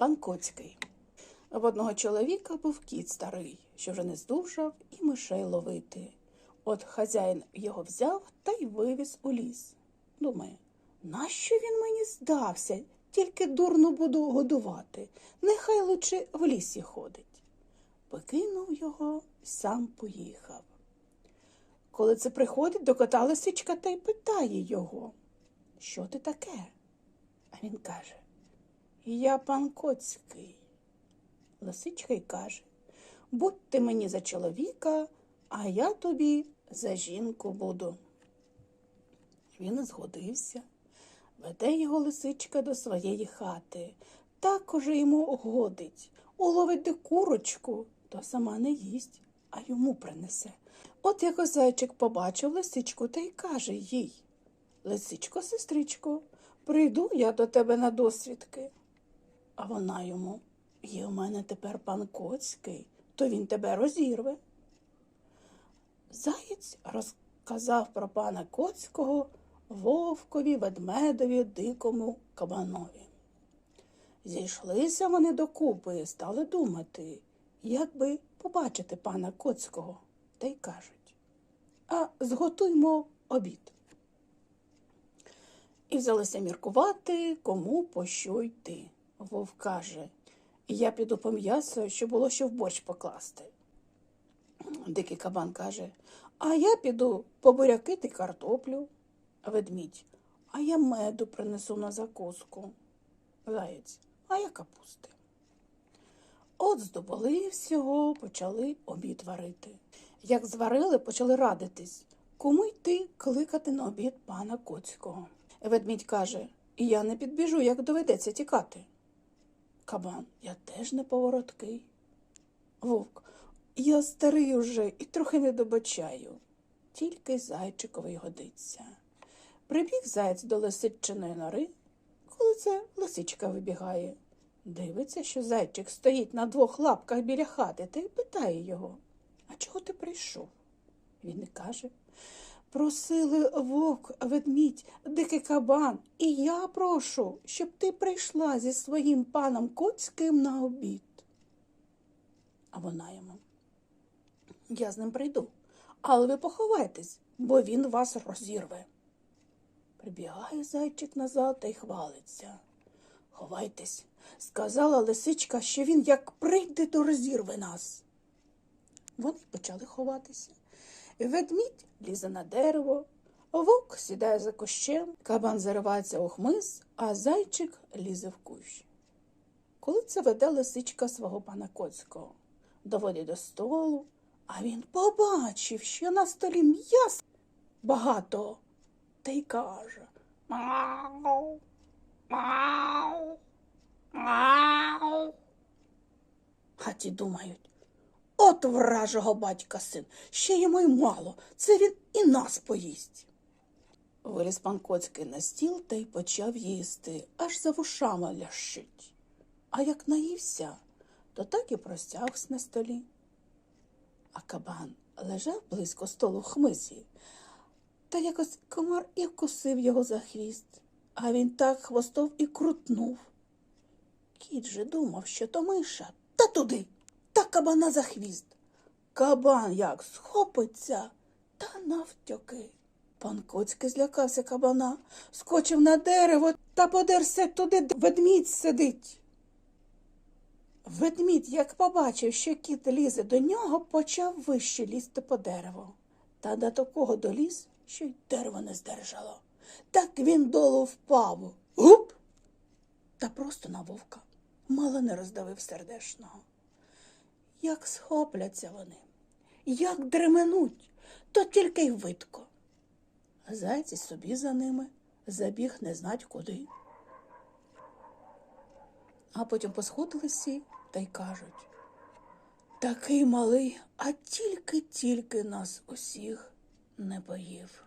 Пан Коцький. В одного чоловіка був кіт старий, що вже не здужав і мишей ловити. От хазяїн його взяв та й вивіз у ліс. Думає, нащо він мені здався? Тільки дурно буду годувати. Нехай лучше в лісі ходить. Покинув його, сам поїхав. Коли це приходить до кота лисичка та й питає його, що ти таке? А він каже, я пан Коцький. Лисичка й каже, будь ти мені за чоловіка, а я тобі за жінку буду. Він згодився. Веде його лисичка до своєї хати. Так уже йому годить. Уловить де курочку, то сама не їсть, а йому принесе. От якось зайчик побачив лисичку та й каже їй Лисичко, сестричко, прийду я до тебе на досвідки. А вона йому є у мене тепер пан Коцький, то він тебе розірве. Заєць розказав про пана Коцького вовкові, ведмедові, дикому кабанові. Зійшлися вони докупи і стали думати, як би побачити пана Коцького, та й кажуть А зготуймо обід. І взялися міркувати, кому по що йти. Вовк каже Я піду по м'ясо, щоб було що в борщ покласти. Дикий кабан каже, а я піду по буряки та картоплю. Ведмідь, а я меду принесу на закуску. Заєць, а я капусти. От здобули всього, почали обід варити. Як зварили, почали радитись, кому йти кликати на обід пана Коцького. Ведмідь каже, я не підбіжу, як доведеться тікати. Кабан, я теж не повороткий. Вовк, я старий уже і трохи не добачаю. Тільки зайчиковий годиться. Прибіг заєць до лисичиної нори, коли це лисичка вибігає. Дивиться, що зайчик стоїть на двох лапках біля хати та й питає його А чого ти прийшов? Він каже Просили вовк, ведмідь, дикий кабан, і я прошу, щоб ти прийшла зі своїм паном Коцьким на обід. А вона йому. Я з ним прийду, але ви поховайтесь, бо він вас розірве. Прибігає зайчик назад та й хвалиться. Ховайтесь, сказала лисичка, що він як прийде, то розірве нас. Вони почали ховатися. Ведмідь лізе на дерево, вовк сідає за кущем, кабан заривається у хмиз, а зайчик лізе в кущ. Коли це веде лисичка свого пана Коцького, доводить до столу, а він побачив, що на столі м'яс багато, та й каже Мау, мау, мау. А ті думають, от вражого батька син, ще йому й мало, це він і нас поїсть. Виліз пан Коцький на стіл та й почав їсти, аж за вушами лящить. А як наївся, то так і простягся на столі. А кабан лежав близько столу хмизі, та якось комар і вкусив його за хвіст, а він так хвостов і крутнув. Кіт же думав, що то миша, та туди, та кабана за хвіст. Кабан як схопиться, та навтьоки. Пан Коцький злякався кабана, скочив на дерево та подерся туди, де ведмідь сидить. Ведмідь, як побачив, що кіт лізе до нього, почав вище лізти по дереву. Та до такого доліз, що й дерево не здержало. Так він долу впав. Гуп! Та просто на вовка. Мало не роздавив сердешного. Як схопляться вони, як дременуть, то тільки й видко. Зайці собі за ними забіг не знать куди. А потім посходилися та й кажуть такий малий, а тільки-тільки нас усіх не поїв.